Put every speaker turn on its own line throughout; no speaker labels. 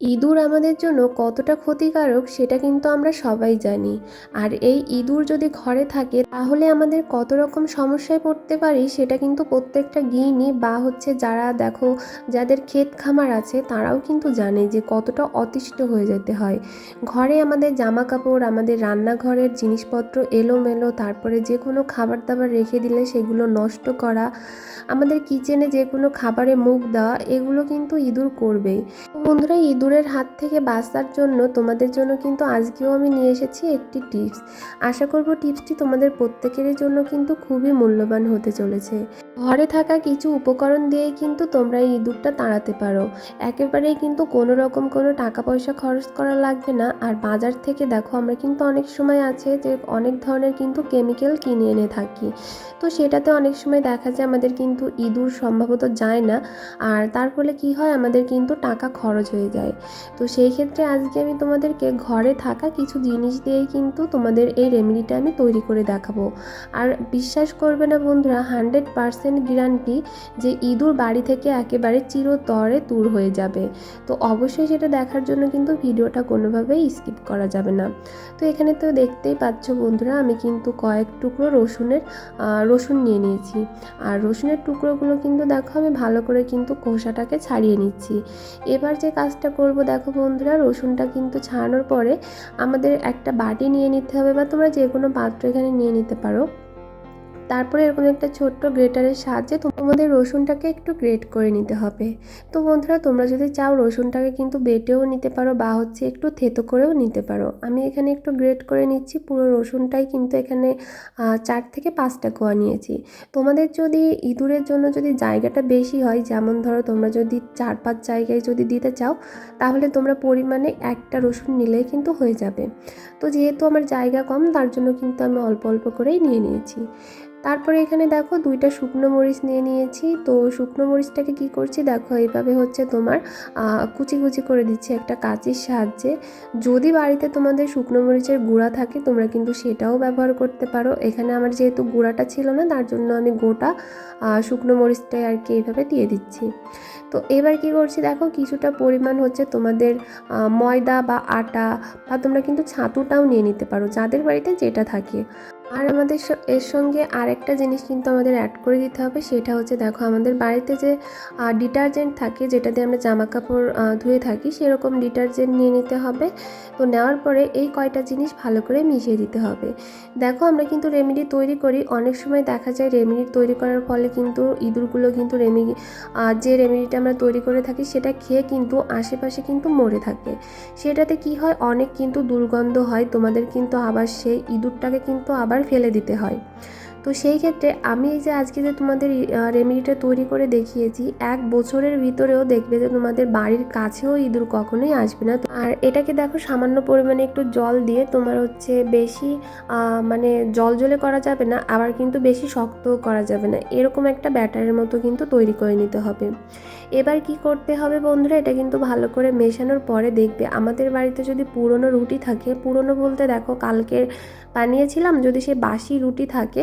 ইঁদুর আমাদের জন্য কতটা ক্ষতিকারক সেটা কিন্তু আমরা সবাই জানি। আর এই ইঁদুর যদি ঘরে থাকে, তাহলে আমাদের কত রকম সমস্যায় পড়তে পারি সেটা কিন্তু প্রত্যেকটা গৃহিণী বা হচ্ছে যারা দেখো যাদের ক্ষেত খামার আছে, তারাও কিন্তু জানে যে কতটা অতিষ্ঠ হয়ে যেতে হয়। ঘরে আমাদের জামা কাপড় আমাদের রান্নাঘরের জিনিসপত্র এলোমেলো, তারপরে যে কোনো খাবার দাবার রেখে দিলে সেগুলো নষ্ট করা, আমাদের কিচেনে যে কোনো খাবারে মুখ দেওয়া, এগুলো কিন্তু ইঁদুর করবেই। বন্ধুরা ইঁদুরের হাত থেকে বাঁচার জন্য তোমাদের জন্য কিন্তু আজকেও আমি নিয়ে এসেছি একটি টিপস। আশা করব টিপসটি তোমাদের প্রত্যেকেরই জন্য কিন্তু খুবই মূল্যবান হতে চলেছে। ঘরে থাকা কিছু উপকরণ দিয়েই কিন্তু তোমরা এই ইঁদুরটা তাড়াতে পারো। একেবারেই কিন্তু কোনো রকম কোনো টাকা পয়সা খরচ করা লাগবে না। আর বাজার থেকে দেখো আমরা কিন্তু অনেক সময় আছে যে অনেক ধরনের কিন্তু কেমিক্যাল কিনে এনে থাকি। তো সেটাতে অনেক সময় দেখা যায় আমাদের কিন্তু ইঁদুর সম্ভবত যায় না। আর তার ফলে কি হয় আমাদের কিন্তু টাকা খরচ হয়ে যায়। তো সেই ক্ষেত্রে আজকে আমি তোমাদেরকে ঘরে থাকা কিছু জিনিস দিয়েই কিন্তু তোমাদের এই রেমেডিটা আমি তৈরি করে দেখাবো। আর বিশ্বাস করবে না বন্ধুরা হান্ড্রেড পারসেন্ট গ্যারান্টি যে ইঁদুর বাড়ি থেকে একেবারে চিরতরে দূর হয়ে যাবে। তো অবশ্যই সেটা দেখার জন্য কিন্তু ভিডিওটা কোনোভাবেই স্কিপ করা যাবে না। তো এখানে তো দেখতেই পাচ্ছ বন্ধুরা, আমি কিন্তু কয়েক টুকরো রসুনের রসুন নিয়ে নিয়েছি। আর রসুনের টুকরোগুলো কিন্তু দেখো, আমি ভালো করে কিন্তু খোসাটাকে ছাড়িয়ে নিচ্ছি। এবার যে কাজটা করব? দেখো বন্ধুরা, রসুনটা কিন্তু ছাড়ানোর পরে আমাদের একটা বাটি নিয়ে নিতে হবে বা তোমরা যে কোনো পাত্র এখানে নিয়ে নিতে পারো। তারপরে এরকম একটা ছোট্ট গ্রেটারের সাহায্যে তোমাদের রসুনটাকে একটু গ্রেট করে নিতে হবে। তো বন্ধুরা, তোমরা যদি চাও রসুনটাকে কিন্তু বেটেও নিতে পারো বা হচ্ছে একটু থেতো করেও নিতে পারো। আমি এখানে একটু গ্রেট করে নিচ্ছি, পুরো রসুনটাই কিন্তু এখানে চার থেকে পাঁচটা কোয়া নিয়েছি। তোমাদের যদি ইঁদুরের জন্য যদি জায়গাটা বেশি হয়, যেমন ধরো তোমরা যদি চার পাঁচ জায়গায় যদি দিতে চাও, তাহলে তোমরা পরিমাণে একটা রসুন নিলেই কিন্তু হয়ে যাবে। তো যেহেতু আমার জায়গা কম, তার জন্য কিন্তু আমি অল্প অল্প করেই নিয়ে নিয়েছি। তারপরে এখানে দেখো দুইটা শুকনো মরিচ নিয়ে নিয়েছি। তো শুকনো মরিচটাকে কি করছি? দেখো, এইভাবে হচ্ছে তোমার কুচি কুচি করে দিচ্ছি একটা কাঁচির সাহায্যে। যদি বাড়িতে তোমাদের শুকনো মরিচের গুঁড়া থাকে, তোমরা কিন্তু সেটাও ব্যবহার করতে পারো। এখানে আমার যেহেতু গুঁড়াটা ছিল না, তার জন্য আমি গোটা শুকনো মরিচটাই আর কি এইভাবে দিয়ে দিচ্ছি। তো এবার কি করছি? দেখো, কিছুটা পরিমাণ হচ্ছে তোমাদের ময়দা বা আটা বা তোমরা কিন্তু ছাতুটাও নিয়ে নিতে পারো, যাদের বাড়িতে যেটা থাকে। আর আমাদের এর সঙ্গে আরেকটা জিনিস কিন্তু আমাদের অ্যাড করে দিতে হবে, সেটা হচ্ছে দেখো আমাদের বাড়িতে যে ডিটারজেন্ট থাকে, যেটা দিয়ে আমরা জামা কাপড় ধুয়ে থাকি, সেরকম ডিটারজেন্ট নিয়ে নিতে হবে। তো নেওয়ার পরে এই কয়টা জিনিস ভালো করে মিশিয়ে দিতে হবে। দেখো আমরা কিন্তু রেমেডি তৈরি করি, অনেক সময় দেখা যায় রেমেডি তৈরি করার ফলে কিন্তু ইঁদুরগুলো কিন্তু রেমেডি যে রেমেডিটা আমরা তৈরি করে থাকি, সেটা খেয়ে কিন্তু আশেপাশে কিন্তু মরে থাকে। সেটাতে কি হয়? অনেক কিন্তু দুর্গন্ধ হয়, তোমাদের কিন্তু আবার সেই ইঁদুরটাকে কিন্তু আবার ফেলে দিতে হয়। তো সেই ক্ষেত্রে আমি এই যে আজকে যে তোমাদের রেমেডিটা তৈরি করে দেখিয়েছি, এক বছরের ভিতরেও দেখবে যে তোমাদের বাড়ির কাছেও ইঁদুর কখনোই আসবে না। আর এটাকে দেখো সামান্য পরিমাণে একটু জল দিয়ে তোমার হচ্ছে বেশি মানে জল জলে করা যাবে না, আবার কিন্তু বেশি শক্তও করা যাবে না। এরকম একটা ব্যাটারের মতো কিন্তু তৈরি করে নিতে হবে। এবার কি করতে হবে বন্ধুরা, এটা কিন্তু ভালো করে মেশানোর পরে দেখবে। আমাদের বাড়িতে যদি পুরনো রুটি থাকে, পুরনো বলতে দেখো কালকের বানিয়েছিলাম, যদি সে বাসি রুটি থাকে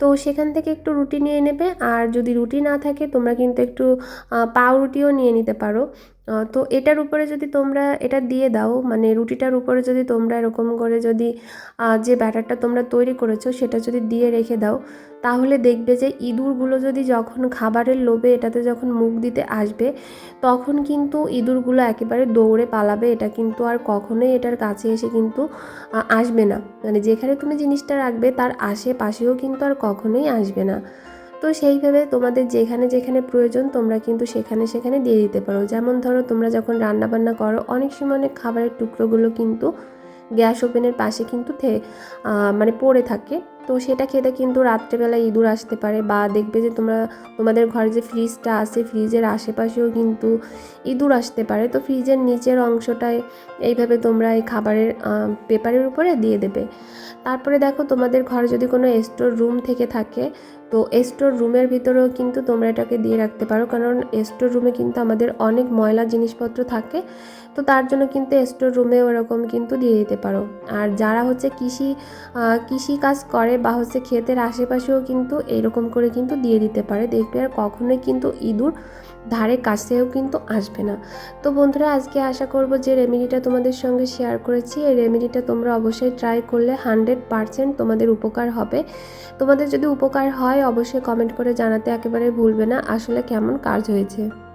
তো সেখান থেকে একটু রুটি নিয়ে নেবে। আর যদি রুটি না থাকে, তোমরা কিন্তু একটু পাউরুটিও নিয়ে নিতে পারো। তো এটার উপরে যদি তোমরা এটা দিয়ে দাও মানে রুটিটার উপরে যদি তোমরা এরকম করে যদি যে ব্যাটারটা তোমরা তৈরি করেছ, সেটা যদি দিয়ে রেখে দাও, তাহলে দেখবে যে ইঁদুরগুলো যদি যখন খাবারের লোভে এটাতে যখন মুখ দিতে আসবে, তখন কিন্তু ইঁদুরগুলো একেবারে দৌড়ে পালাবে। এটা কিন্তু আর কখনোই এটার কাছে এসে কিন্তু আসবে না। মানে যেখানে তুমি জিনিসটা রাখবে, তার আশেপাশেও কিন্তু আর কখনোই আসবে না। তো সেইভাবে তোমাদের যেখানে যেখানে প্রয়োজন তোমরা কিন্তু সেখানে সেখানে দিয়ে দিতে পারো। যেমন ধরো তোমরা যখন রান্নাবান্না করো, অনেক সময় অনেক খাবারের টুকরোগুলো কিন্তু গ্যাস ওভেনের পাশে কিন্তু মানে পড়ে থাকে। তো সেটা খেতে কিন্তু রাত্রেবেলা ইঁদুর আসতে পারে বা দেখবে যে তোমরা, তোমাদের ঘরে যে ফ্রিজটা আছে ফ্রিজের আশেপাশেও কিন্তু ইঁদুর আসতে পারে। তো ফ্রিজের নিচের অংশটায় এইভাবে তোমরা এই খাবারের পেপারের উপরে দিয়ে দেবে। তারপরে দেখো তোমাদের ঘরে যদি কোনো স্টোর রুম থেকে থাকে তো স্টোর রুমের ভিতরেও কিন্তু তোমরা এটাকে দিয়ে রাখতে পারো, কারণ স্টোর রুমে কিন্তু আমাদের অনেক ময়লা জিনিসপত্র থাকে, তো তার জন্য কিন্তু স্টোর রুমে ওরকম কিন্তু দিয়ে দিতে পারো। আর যারা হচ্ছে কৃষি কৃষি কাজ করে বা হচ্ছে ক্ষেতের আশেপাশেও কিন্তু এইরকম করে কিন্তু দিয়ে দিতে পারে। দেখবে আর কখনোই কিন্তু ইঁদুর ধারে কাছেও কিন্তু আসবে না। তো বন্ধুরা, আজকে আশা করব যে রেমেডিটা তোমাদের সঙ্গে শেয়ার করেছি। এই রেমেডিটা তোমরা অবশ্যই ট্রাই করলে হান্ড্রেড পারসেন্ট তোমাদের উপকার হবে। তোমাদের যদি উপকার হয়, অবশ্যই কমেন্ট করে জানাতে একেবারে ভুলবে না। আসলে কেমন কাজ হয়েছে?